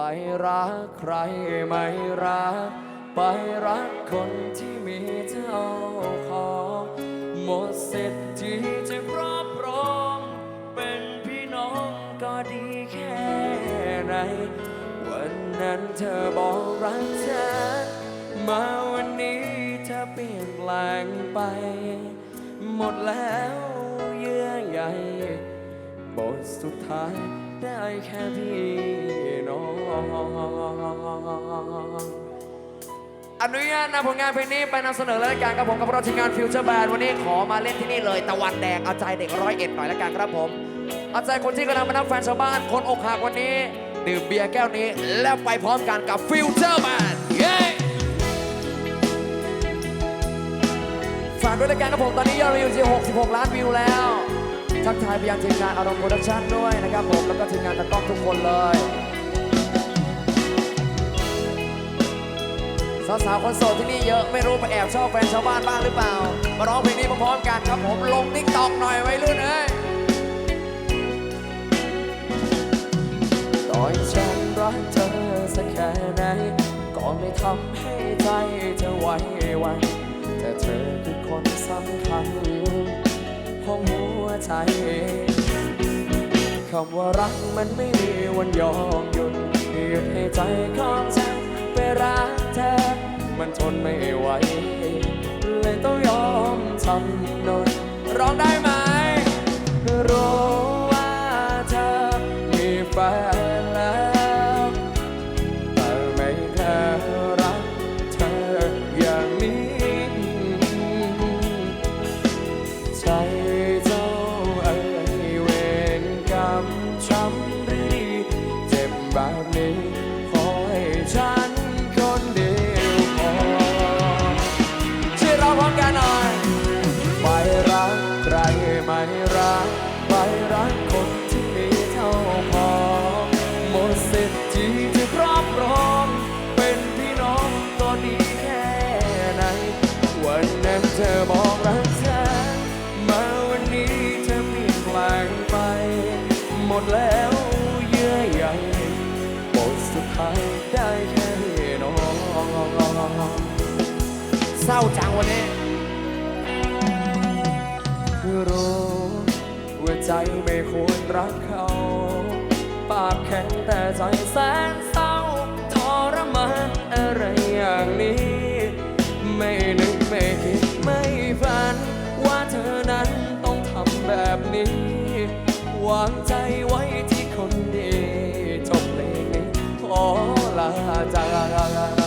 ไปรักใครไม่รัก ไปรักคนที่มีเจ้าของหมดสิทธิ์ที่จะครอบครอง เป็นพี่น้องก็ดีแค่ไหน วันนั้นเธอบอกรักฉันมาวันนี้เธอเปลี่ยนแปลงไป หมดแล้วเยื่อใยบทสุดท้าย ได้แค่พี่น้องอนุญาตนำผลงานเพลงนี้ไปนำเสนอรายการกับผมกับราทีมงานฟิวเจอร์แบนวันนี้ขอมาเล่นที่นี่เลยตะวันแดงเอาใจเด็กร้อยเอ็ดหน่อยละกันครับผมเอาใจคนที่กำลังมานับแฟนชาวบ้านคนอกหักวันนี้ ดื่มเบียร์แก้วนี้ แล้วไปพร้อมกันกับฟิวเจอร์แบนเย้ฝากด้วยรายการกับผมตอนนี้ยอดวิวที่ 66 ล้านวิวแล้ว ทักทายไปยังทีมงานอารมณ์โปรดักชั่นด้วยนะครับผม แล้วก็ทีมงานตะกล้องทุกคนเลย สาวๆคนโสดที่นี่เยอะไม่รู้ไปแอบชอบแฟนชาวบ้านบ้างหรือเปล่า มาร้องเพลงนี้พร้อมๆกันครับผมลงติ๊กตอกหน่อยไว้รุ่นเอ้ยต่อยฉันรักเธอสักแค่ไหนก็ไม่ทำให้ใจเธอไหวหวั ใจคำว่ารักมันไม่มีวันยอมหยุดหยุดให้ใจของฉันไปรักเธอ มันทนไม่ไหว เลยต้องยอมทำนนร้องได้ไหมรู้ วันนี้รู้ว่าใจไม่ควรรักเขา ปากแข็งแต่ใจแสนเศร้าทรมานอะไรอย่างนี้ ไม่นึกไม่คิดไม่ฝัน ว่าเธอนั้นต้องทำแบบนี้ วางใจไว้ที่คนดีจบเพลงนี้ขอลาจาก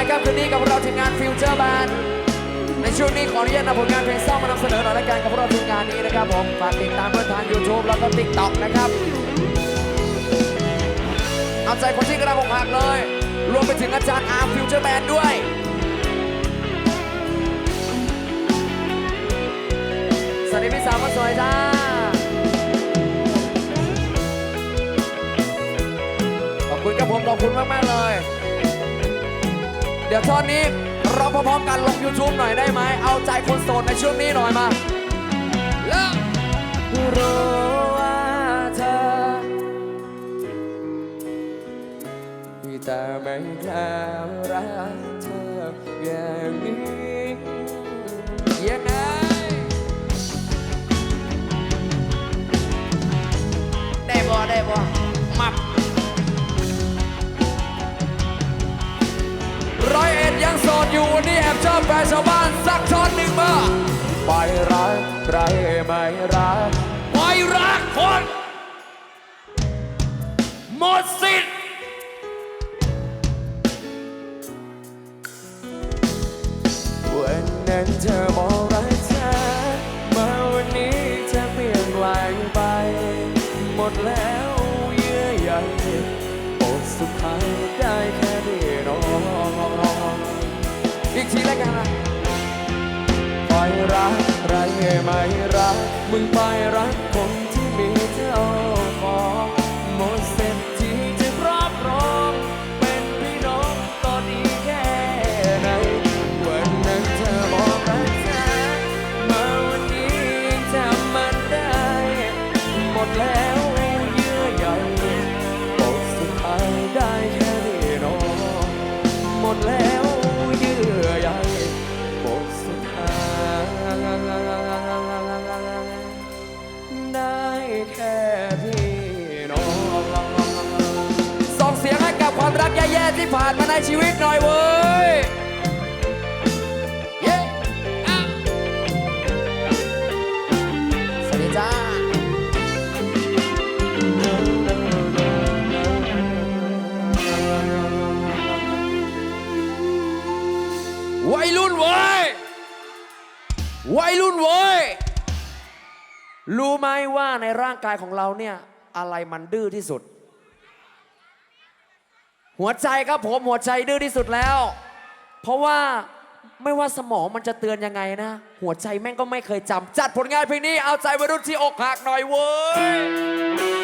นะครับคืนนี้กับเราทีมงานฟิวเจอร์บานในช่วงนี้ขออนุญาตนำผลงานเพลงเศร้ามานำเสนอหน่อยละกันกับเราทีมงานนี้นะครับผมฝากติดตามเพื่อทาง YouTube แล้วก็ TikTok นะครับ เอาใจคนที่กำลังอกหักเลย รวมไปถึงอาจารย์อาร์ฟิวเจอร์แบนด้วยสวัสดีพี่สาวคนสวยจ้าขอบคุณครับผมขอบคุณมาก ๆ เลย เดี๋ยวท่อนนี้เราพร้อมๆกันลง YouTube หน่อยได้ไหม เอาใจคนโสดในช่วงนี้หน่อยมาเริ่มรู้ว่าเธอแต่ไม่กล้ารักเธออย่างนี้ ร้อยเอ็ดยังโสดอยู่วันนี้แอบชอบแฟนชาวบ้านสักท่อนหนึ่งมาไปรักใครไม่รักไปรักคนหมดสิทธิ์วันนั้นเธอบอก ไม่รัก มึงไปรักคน ที่ผ่านมาในชีวิตหน่อยเว้ยเย้อะสวัสดีจ้า วัยรุ่นเว้ย วัยรุ่นเว้ย รู้ไหมว่าในร่างกายของเราเนี่ย อะไรมันดื้อที่สุด หัวใจครับผมหัวใจดื้อที่สุดแล้ว เพราะว่าไม่ว่าสมองมันจะเตือนยังไงนะ หัวใจแม่งก็ไม่เคยจำจัดผลงานเพลงนี้เอาใจวัยรุ่นที่อกหักหน่อยเว้ย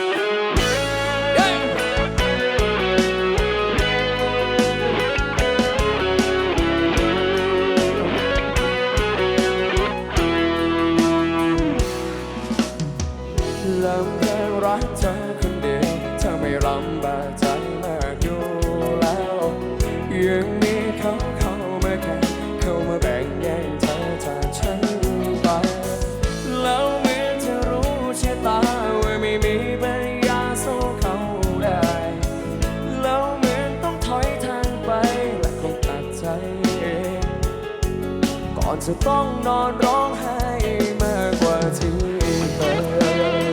จะต้องนอนร้องไห้มากกว่าที่เคย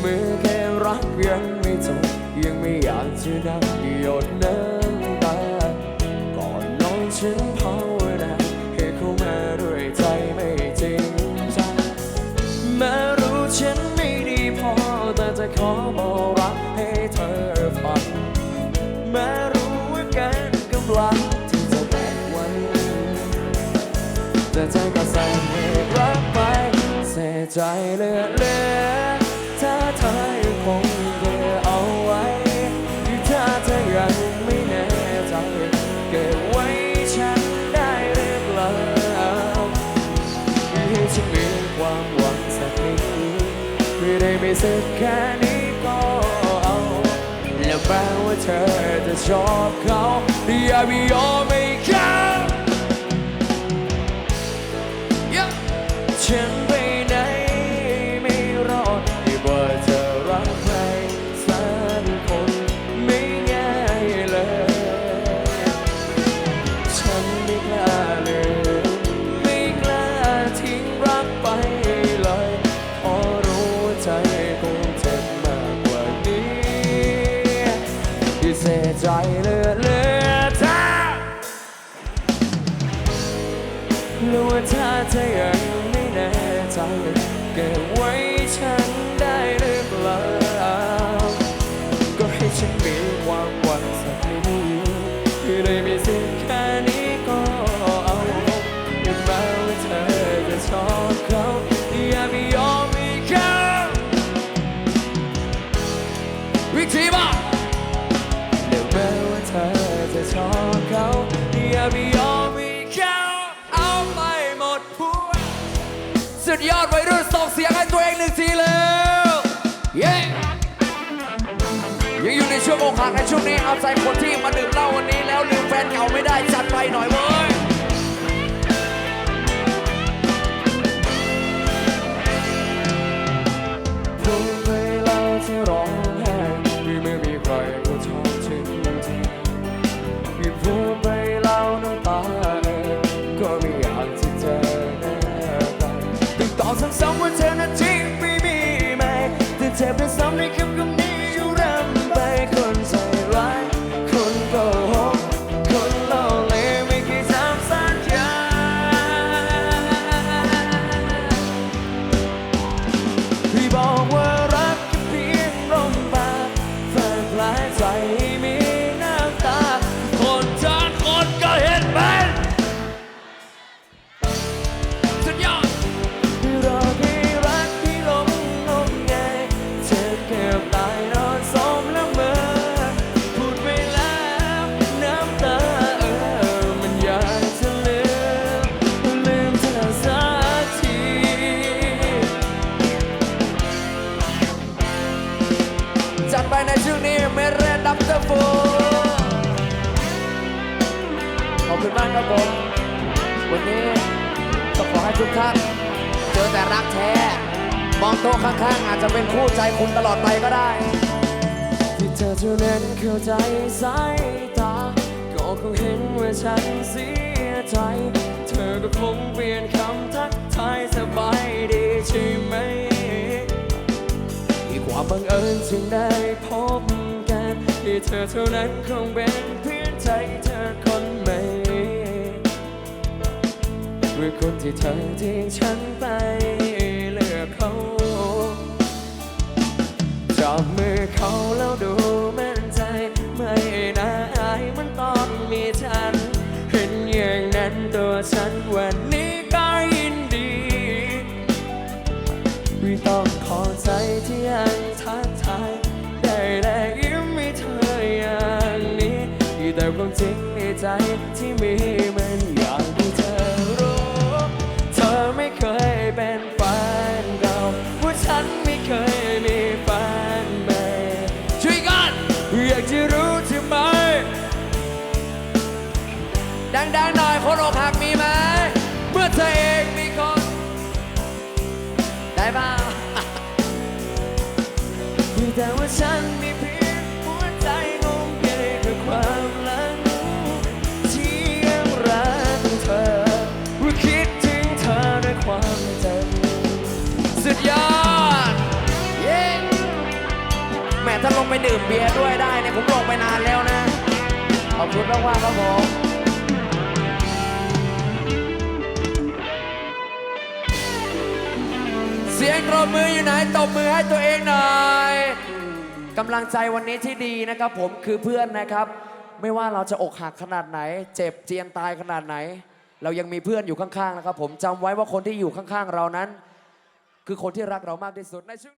เมื่อแค่รักยังไม่จบยังไม่อยากจะนับหยดน้ำตาก่อนนอนฉัน สักแค่นี้ก็เอา แล้วแม้ว่าเธอจะชอบเขาอย่าไปยอม ยอดวัยรุ่นส่งเสียงให้ตัวเองหนึ่งทีแล้วเย้ยังอยู่ในช่วงอกหักในช่วงนี้เอาใจคนที่มาดื่มเหล้าวันนี้แล้วลืมแฟนเก่าไม่ได้จัดไปหน่อยเว้ยพูดไปแล้วที่รอ ซ้ำในคำคำนี้อยู่ร่ำไปคนใจร้าย คนโกหกคนเล่าเล่ไม่เคยทำสัญญาที่บอกว่ารักแค่เพียงลมปากแฝงลายใจมี วันนี้ก็ขอให้ทุกท่าน เจอแต่รักแท้ มองโต๊ะข้างๆ อาจจะเป็นคู่ใจคุณตลอดไปก็ได้ ที่เธอเท่านั้นเข้าใจสายตา ก็คงเห็นว่าฉันเสียใจ เธอก็คงเปลี่ยนคำทักทายสบายดีใช่ไหมที่ความบังเอิญจึงได้พบกันที่เธอเท่านั้นคงเป็นเพื่อนใจ เมื่อคนที่เธอทิ้งฉันไปเลือกเขาจับมือเขาแล้วดูมั่นใจ ไม่น่าอายมันต้องมีฉัน เห็นอย่างนั้นตัวฉันวันนี้ก็ยินดีไม่ต้องขอใจที่ยังทักทายได้แต่ยิ้มให้เธออย่างนี้แต่ความจริงในใจที่มีมันอยาก แต่ว่าฉันมีเพียงหัวใจงงเงยกับความหลังที่ยังรักเธอว่าคิดถึงเธอด้วยความจำสุดยอดเย้แหม่ถ้าลงไปดื่มเบียร์ด้วยได้เนี่ยผมลงไปนานแล้วนะ ขอบคุณมากๆครับผมเสียงปรบมืออยู่ไหนตบมือให้ตัวเองหน่อย กำลังใจวันนี้ที่ดีนะครับผมคือเพื่อนนะครับ ไม่ว่าเราจะอกหักขนาดไหน เจ็บเจียนตายขนาดไหน เรายังมีเพื่อนอยู่ข้างๆนะครับผมจำไว้ว่าคนที่อยู่ข้างๆเรานั้น คือคนที่รักเรามากที่สุดในช่วง